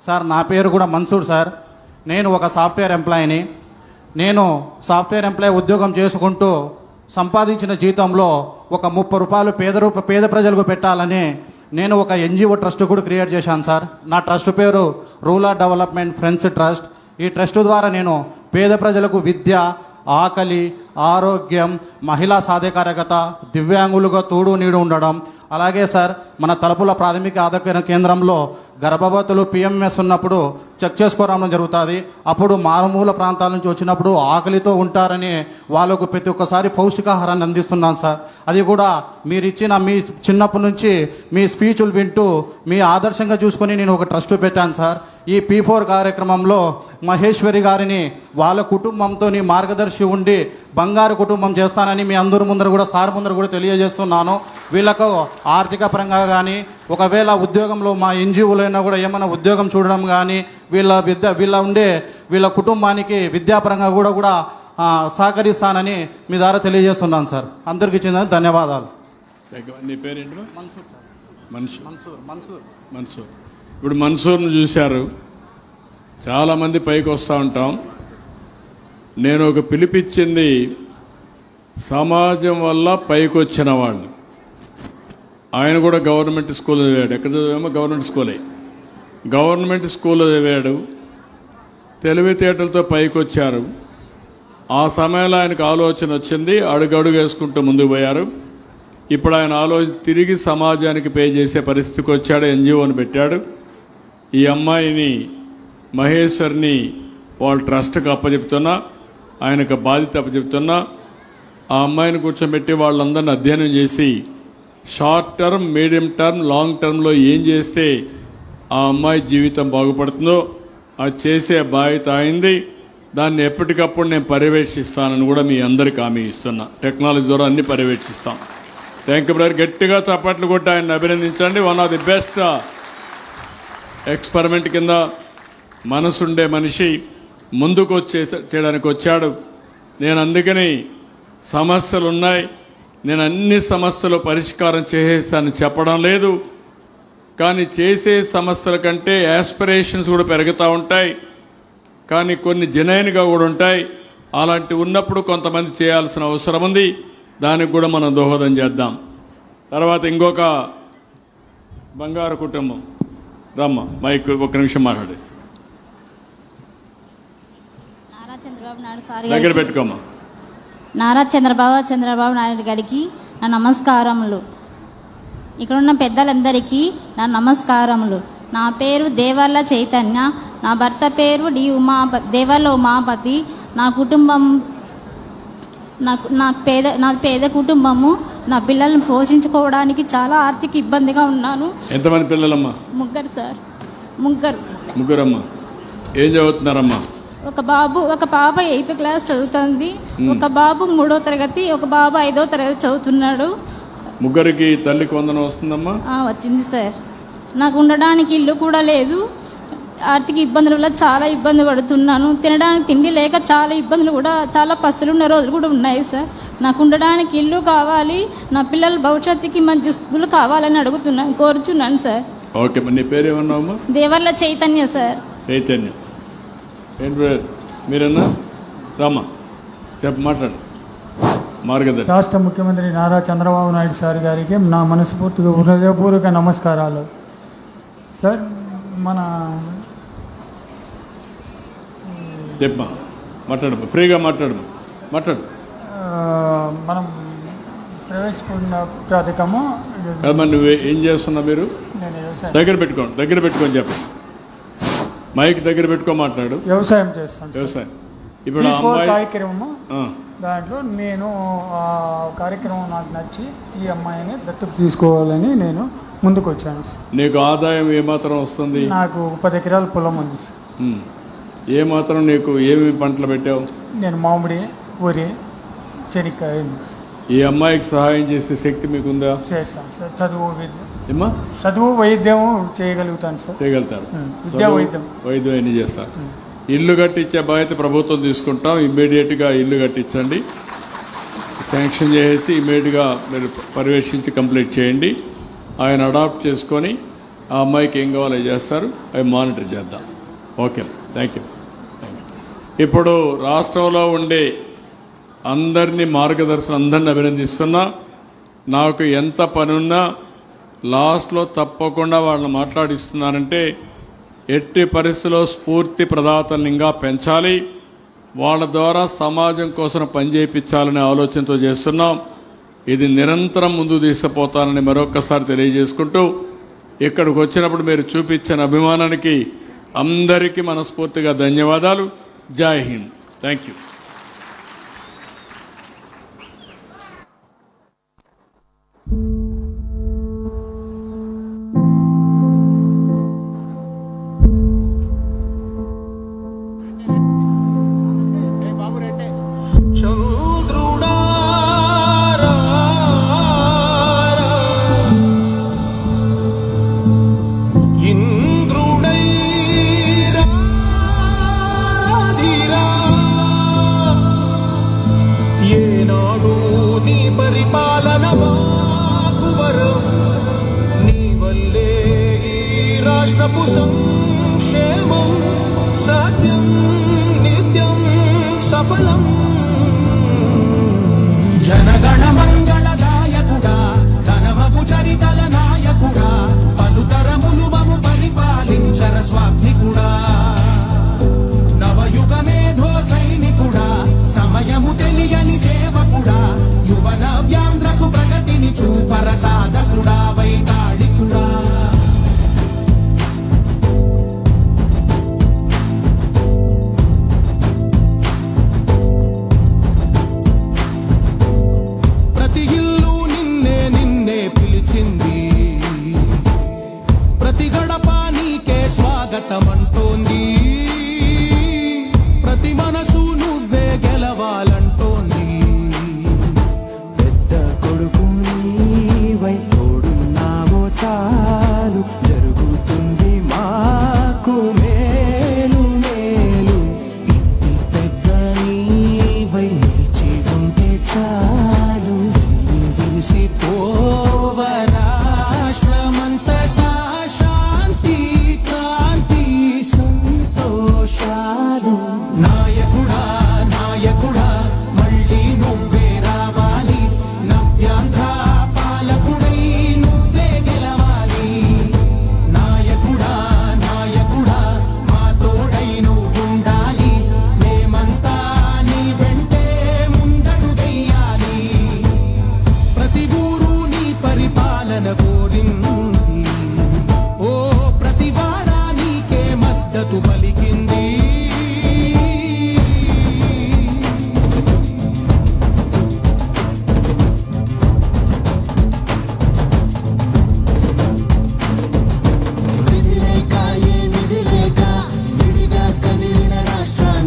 Sir నా పేరు కూడా మన్సూర్ సార్. నేను ఒక సాఫ్ట్వేర్ ఎంప్లాయీని. నేను సాఫ్ట్వేర్ ఎంప్లాయీ ఉద్యోగం చేసుకుంటూ సంపాదించిన జీతంలో ఒక ముప్పై రూపాయలు పేద రూప పేద ప్రజలకు పెట్టాలని నేను ఒక ఎన్జిఓ ట్రస్ట్ కూడా క్రియేట్ చేశాను సార్. నా ట్రస్ట్ పేరు రూరల్ డెవలప్మెంట్ ఫ్రెండ్స్ ట్రస్ట్. ఈ ట్రస్ట్ ద్వారా నేను పేద ప్రజలకు విద్య ఆకలి ఆరోగ్యం మహిళా సాధికారకత దివ్యాంగులుగా తోడు నీడు ఉండడం అలాగే సార్ మన తలుపుల ప్రాథమిక ఆరోగ్య కేంద్రంలో గర్భవతులు పిఎంఎస్ ఉన్నప్పుడు చెక్ చేసుకోవడం జరుగుతుంది. అప్పుడు మారుమూల ప్రాంతాల నుంచి వచ్చినప్పుడు ఆకలితో ఉంటారని వాళ్ళకు ప్రతి ఒక్కసారి పౌష్టికాహారాన్ని అందిస్తున్నాను సార్. అది కూడా మీరు ఇచ్చిన మీ చిన్నప్పటి నుంచి మీ స్పీచ్లు వింటూ మీ ఆదర్శంగా చూసుకొని నేను ఒక ట్రస్ట్ పెట్టాను సార్. ఈ పీ ఫోర్ కార్యక్రమంలో మహేశ్వరి గారిని వాళ్ళ కుటుంబంతో మార్గదర్శి ఉండి బంగారు కుటుంబం చేస్తానని మీ అందరి ముందర కూడా సార్ ముందర కూడా తెలియజేస్తున్నాను. వీళ్ళకు ఆర్థిక పరంగా కానీ ఒకవేళ ఉద్యోగంలో మా ఎన్జిఓలో అయినా కూడా ఏమైనా ఉద్యోగం చూడడం కానీ వీళ్ళ విద్య వీళ్ళ ఉండే వీళ్ళ కుటుంబానికి విద్యాపరంగా కూడా కూడా సహకరిస్తానని మీ ద్వారా తెలియజేస్తున్నాను సార్. అందరికీ ఇచ్చిన ధన్యవాదాలు. Thank you. నీ పేరేంటి? మన్సూర్ సార్. మన్సూర్. మన్సూర్ మన్సూర్. మన్సూర్. ఇప్పుడు మన్సూర్ను చూశారు. చాలామంది పైకి వస్తూ ఉంటాం. నేను ఒక పిలిపిచ్చింది సమాజం వల్ల పైకి వచ్చిన వాళ్ళు. ఆయన కూడా గవర్నమెంట్ స్కూల్ చదివాడు. ఎక్కడ చదివామో గవర్నమెంట్ స్కూలే. గవర్నమెంట్ స్కూల్లో చదివాడు. తెలివితేటలతో పైకి వచ్చారు. ఆ సమయంలో ఆయనకు ఆలోచన వచ్చింది. అడుగడుగు వేసుకుంటూ ముందుకు పోయారు. ఇప్పుడు ఆయన ఆలోచన తిరిగి సమాజానికి పే చేసే పరిస్థితికి వచ్చాడు. ఎన్జిఓని పెట్టాడు. ఈ అమ్మాయిని మహేశ్వర్ని వాళ్ళ ట్రస్ట్కి అప్పచెప్తున్నా ఆయనకు బాధ్యత అప్పచెప్తున్నా ఆ అమ్మాయిని కూర్చోబెట్టి వాళ్ళందరిని అధ్యయనం చేసి short term medium term long టర్మ్లో ఏం చేస్తే ఆ అమ్మాయి జీవితం బాగుపడుతుందో అది చేసే బాధ్యత అయింది దాన్ని ఎప్పటికప్పుడు నేను పర్యవేక్షిస్తానని కూడా మీ అందరికి హామీ ఇస్తున్నా. టెక్నాలజీ ద్వారా అన్ని పర్యవేక్షిస్తాం. Thank you brother. గట్టిగా చప్పట్లు కొట్టి ఆయన అభినందించండి. One of the best experiment కింద మనసుండే మనిషి ముందుకు వచ్చే చేయడానికి వచ్చాడు. నేను అందుకని సమస్యలు ఉన్నాయి నేను అన్ని సమస్యలు పరిష్కారం చేసేస్తానని చెప్పడం లేదు. కానీ చేసే సమస్యల కంటే యాస్పిరేషన్స్ కూడా పెరుగుతూ ఉంటాయి. కానీ కొన్ని జెనైన్గా కూడా ఉంటాయి. అలాంటి ఉన్నప్పుడు కొంతమంది చేయాల్సిన అవసరం ఉంది. దానికి కూడా మనం దోహదం చేద్దాం. తర్వాత ఇంకొక బంగారు కుటుంబం. రమ్మ మైక్ ఒక నిమిషం సార్ దగ్గర పెట్టుకోమ్మా. నారా చంద్రబాబు చంద్రబాబు నాయుడు గారికి నా నమస్కారములు. ఇక్కడ ఉన్న పెద్దలందరికీ నా నమస్కారములు. నా పేరు దేవర్ల చైతన్య నా భర్త పేరు డి ఉమా దేవర్ల ఉమాపతి. నా కుటుంబం నాకు నాకు పేద నా పేద కుటుంబము నా పిల్లల్ని పోషించుకోవడానికి చాలా ఆర్థిక ఇబ్బందిగా ఉన్నాను. ఎంతమంది పిల్లలమ్మా? ముగ్గురు సార్. ముగ్గురు. ముగ్గురమ్మా. ఏం చదువుతున్నారమ్మా? ఒక బాబు ఒక పాప ఎయిత్ క్లాస్ చదువుతుంది. ఒక బాబు మూడో తరగతి ఒక బాబు ఐదో తరగతి చదువుతున్నాడు. ముగ్గురికి తల్లికి వందనం వస్తుందమ్మా? వచ్చింది సార్. నాకు ఉండడానికి ఇల్లు కూడా లేదు. ఆర్థిక ఇబ్బందుల వల్ల చాలా ఇబ్బంది పడుతున్నాను. తినడానికి తిండి లేక చాలా ఇబ్బందులు కూడా చాలా పస్తులు ఉన్న రోజులు కూడా ఉన్నాయి సార్. నాకు ఉండడానికి ఇల్లు కావాలి. నా పిల్లల భవిష్యత్తుకి మంచి స్కూల్ కావాలని అడుగుతున్నాను కోరుచున్నాను సార్. ఓకే నీ పేరు దేవర్ల చైతన్య సార్. చైతన్యం. ఏంటి బ్రదర్? మీరన్నా రామ్మా. చెప్పు మాట్లాడు. మార్గదర్శి. రాష్ట్ర ముఖ్యమంత్రి నారా చంద్రబాబు నాయుడు సార్ గారికి నా మనస్ఫూర్తిగా హృదయపూర్వక నమస్కారాలు. సార్ మన చెప్పమ్మా. మాట్లాడు ఫ్రీగా మాట్లాడు. మాట్లాడు మనం ప్రవేశపెట్టిన నువ్వు ఏం చేస్తున్నావు మీరు? దగ్గర పెట్టుకోండి. దగ్గర పెట్టుకొని చెప్పు. మైక్ దగ్గర పెట్టుకో మాట్లాడు వ్యవసాయం చేస్తాను. వ్యవసాయం ఇప్పుడు కార్యక్రమము ఆ, దాంట్లో నేను కార్యక్రమం నాకు నచ్చి ఈ అమ్మాయిని దత్తత తీసుకోవాలని నేను ముందుకు వచ్చాను. నీకు ఆదాయం ఏమాత్రం వస్తుంది నాకు పది ఎకరాల పొలం ఉంది సార్. ఉమ్. ఏ మాత్రం నీకు ఏమి పంటలు పెట్టావు నేను మామిడి వరి చెనిక్కాయ. ఈ అమ్మాయికి సహాయం చేసే శక్తి మీకుందా చేస్తాను సార్ చదువు విద్య చదువు వైద్యం చేయగలుగుతాను సార్. చేయగలుగుతారు. విద్యా వైద్యం. వైద్యం అన్ని చేస్తారు? ఇల్లు కట్టించే బాధ్యత ప్రభుత్వం తీసుకుంటాం. ఇమ్మీడియట్గా ఇల్లు కట్టించండి. శాంక్షన్ చేసేసి ఇమ్మీడియట్గా మీరు పర్యవేక్షించి కంప్లీట్ చేయండి. ఆయన అడాప్ట్ చేసుకొని ఆ అమ్మాయికి ఏం కావాలో చేస్తారు. అవి మానిటర్ చేద్దాం. ఓకే థ్యాంక్ యూ ఇప్పుడు రాష్ట్రంలో ఉండే అందరినీ మార్గదర్శనం అందరిని అభినందిస్తున్నా. నాకు ఎంత పనున్నా లాస్ట్లో తప్పకుండా వాళ్ళు మాట్లాడిస్తున్నారంటే ఎట్టి పరిస్థితుల్లో స్ఫూర్తి ప్రదాతల్ని ఇంకా పెంచాలి. వాళ్ళ ద్వారా సమాజం కోసం పనిచేయించాలనే ఆలోచనతో చేస్తున్నాం. ఇది నిరంతరం ముందు తీసుకుపోతానని మరొకసారి తెలియజేసుకుంటూ ఇక్కడికి వచ్చినప్పుడు మీరు చూపించిన అభిమానానికి అందరికీ మనస్ఫూర్తిగా ధన్యవాదాలు. జై హింద్. థ్యాంక్ యూ రాష్ట్రపు సంక్షేమం సత్యం నిత్యం సఫలం. జనగణ మంగళదాయకుడా ధనమపు చరితల ప్రాణమంటోంది.